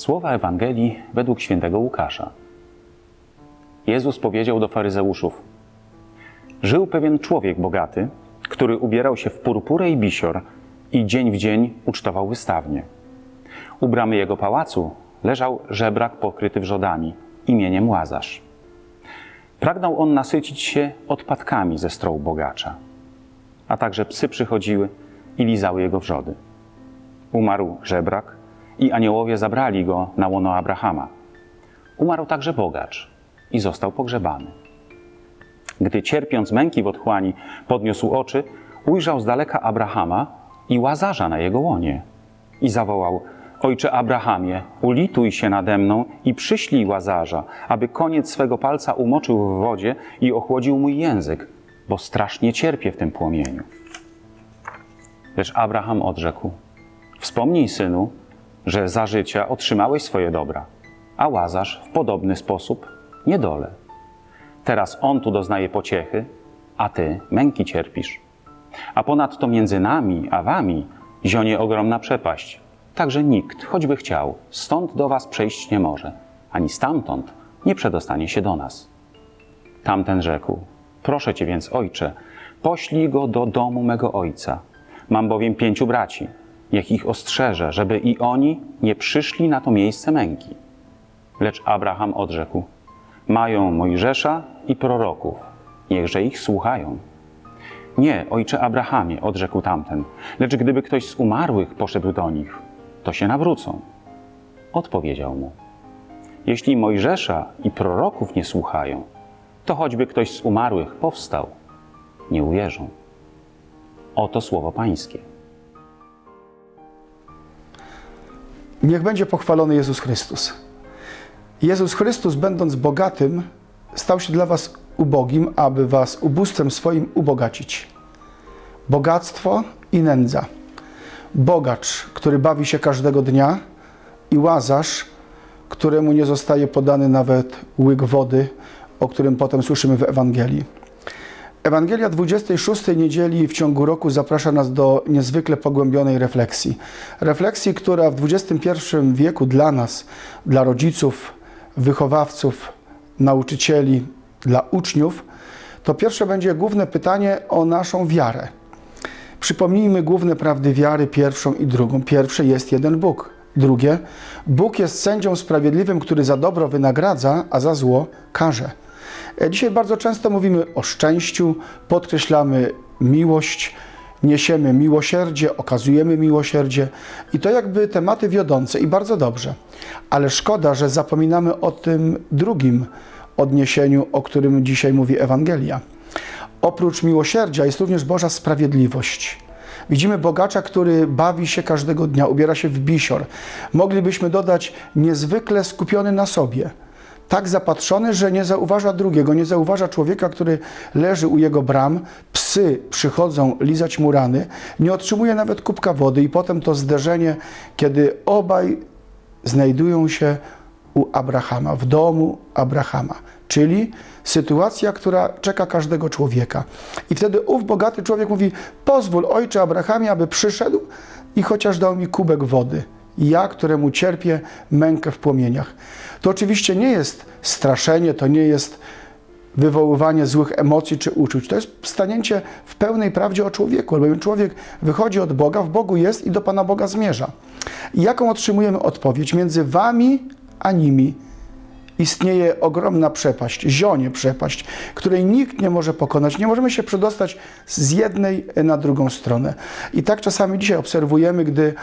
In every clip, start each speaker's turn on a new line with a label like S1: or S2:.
S1: Słowa Ewangelii według świętego Łukasza. Jezus powiedział do faryzeuszów: Żył pewien człowiek bogaty, który ubierał się w purpurę i bisior i dzień w dzień ucztował wystawnie. U bramy jego pałacu leżał żebrak pokryty wrzodami imieniem Łazarz. Pragnął on nasycić się odpadkami ze stołu bogacza, a także psy przychodziły i lizały jego wrzody. Umarł żebrak i aniołowie zabrali go na łono Abrahama. Umarł także bogacz i został pogrzebany. Gdy cierpiąc męki w otchłani podniósł oczy, ujrzał z daleka Abrahama i Łazarza na jego łonie i zawołał: Ojcze Abrahamie, ulituj się nade mną i przyślij Łazarza, aby koniec swego palca umoczył w wodzie i ochłodził mój język, bo strasznie cierpię w tym płomieniu. Lecz Abraham odrzekł: Wspomnij, synu, że za życia otrzymałeś swoje dobra, a Łazarz w podobny sposób niedole. Teraz on tu doznaje pociechy, a ty męki cierpisz. A ponadto między nami a wami zionie ogromna przepaść. Także nikt, choćby chciał, stąd do was przejść nie może, ani stamtąd nie przedostanie się do nas. Tamten rzekł: Proszę cię więc, ojcze, poślij go do domu mego ojca. Mam bowiem pięciu braci. Niech ich ostrzeże, żeby i oni nie przyszli na to miejsce męki. Lecz Abraham odrzekł: Mają Mojżesza i proroków, niechże ich słuchają. Nie, ojcze Abrahamie, odrzekł tamten, lecz gdyby ktoś z umarłych poszedł do nich, to się nawrócą. Odpowiedział mu: Jeśli Mojżesza i proroków nie słuchają, to choćby ktoś z umarłych powstał, nie uwierzą. Oto słowo Pańskie.
S2: Niech będzie pochwalony Jezus Chrystus. Jezus Chrystus, będąc bogatym, stał się dla Was ubogim, aby Was ubóstwem swoim ubogacić. Bogactwo i nędza. Bogacz, który bawi się każdego dnia, i łazarz, któremu nie zostaje podany nawet łyk wody, o którym potem słyszymy w Ewangelii. Ewangelia 26 niedzieli w ciągu roku zaprasza nas do niezwykle pogłębionej refleksji. Refleksji, która w XXI wieku dla nas, dla rodziców, wychowawców, nauczycieli, dla uczniów, to pierwsze będzie główne pytanie o naszą wiarę. Przypomnijmy główne prawdy wiary, pierwszą i drugą. Pierwsze jest jeden Bóg. Drugie, Bóg jest sędzią sprawiedliwym, który za dobro wynagradza, a za zło karze. Dzisiaj bardzo często mówimy o szczęściu, podkreślamy miłość, niesiemy miłosierdzie, okazujemy miłosierdzie i to jakby tematy wiodące i bardzo dobrze. Ale szkoda, że zapominamy o tym drugim odniesieniu, o którym dzisiaj mówi Ewangelia. Oprócz miłosierdzia jest również Boża sprawiedliwość. Widzimy bogacza, który bawi się każdego dnia, ubiera się w bisior. Moglibyśmy dodać niezwykle skupiony na sobie tak zapatrzony, że nie zauważa drugiego, nie zauważa człowieka, który leży u jego bram. Psy przychodzą lizać mu rany, nie otrzymuje nawet kubka wody, i potem to zderzenie, kiedy obaj znajdują się u Abrahama, w domu Abrahama, czyli sytuacja, która czeka każdego człowieka. I wtedy ów bogaty człowiek mówi: Pozwól, ojcze Abrahamie, aby przyszedł i chociaż dał mi kubek wody ja, któremu cierpię mękę w płomieniach. To oczywiście nie jest straszenie, to nie jest wywoływanie złych emocji czy uczuć. To jest stanięcie w pełnej prawdzie o człowieku, albowiem człowiek wychodzi od Boga, w Bogu jest i do Pana Boga zmierza. I jaką otrzymujemy odpowiedź? Między wami a nimi istnieje ogromna przepaść, zionie przepaść, której nikt nie może pokonać. Nie możemy się przedostać z jednej na drugą stronę. I tak czasami dzisiaj obserwujemy, gdy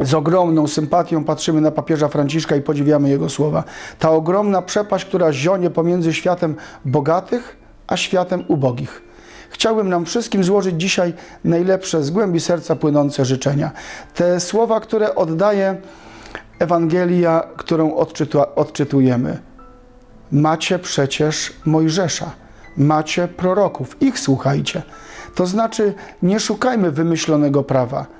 S2: z ogromną sympatią patrzymy na papieża Franciszka i podziwiamy jego słowa. Ta ogromna przepaść, która zionie pomiędzy światem bogatych a światem ubogich. Chciałbym nam wszystkim złożyć dzisiaj najlepsze, z głębi serca płynące życzenia. Te słowa, które oddaje Ewangelia, którą odczytu odczytujemy. Macie przecież Mojżesza, macie proroków, ich słuchajcie. To znaczy, nie szukajmy wymyślonego prawa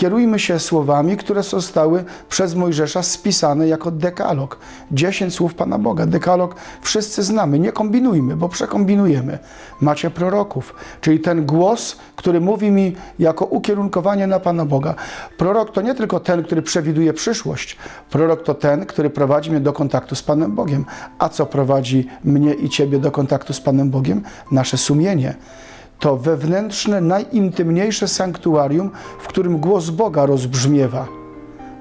S2: kierujmy się słowami, które zostały przez Mojżesza spisane jako dekalog. Dziesięć słów Pana Boga. Dekalog wszyscy znamy. Nie kombinujmy, bo przekombinujemy. Macie proroków, czyli ten głos, który mówi mi jako ukierunkowanie na Pana Boga. Prorok to nie tylko ten, który przewiduje przyszłość. Prorok to ten, który prowadzi mnie do kontaktu z Panem Bogiem. A co prowadzi mnie i Ciebie do kontaktu z Panem Bogiem? Nasze sumienie to wewnętrzne, najintymniejsze sanktuarium, w którym głos Boga rozbrzmiewa.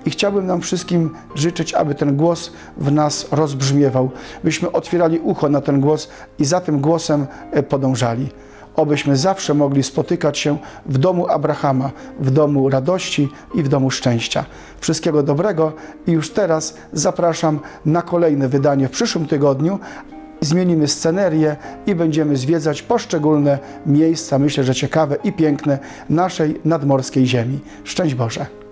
S2: I chciałbym nam wszystkim życzyć, aby ten głos w nas rozbrzmiewał, byśmy otwierali ucho na ten głos i za tym głosem e, podążali. Obyśmy zawsze mogli spotykać się w domu Abrahama, w domu radości i w domu szczęścia. Wszystkiego dobrego i już teraz zapraszam na kolejne wydanie w przyszłym tygodniu, zmienimy scenerię i będziemy zwiedzać poszczególne miejsca, myślę, że ciekawe i piękne naszej nadmorskiej ziemi. Szczęść Boże!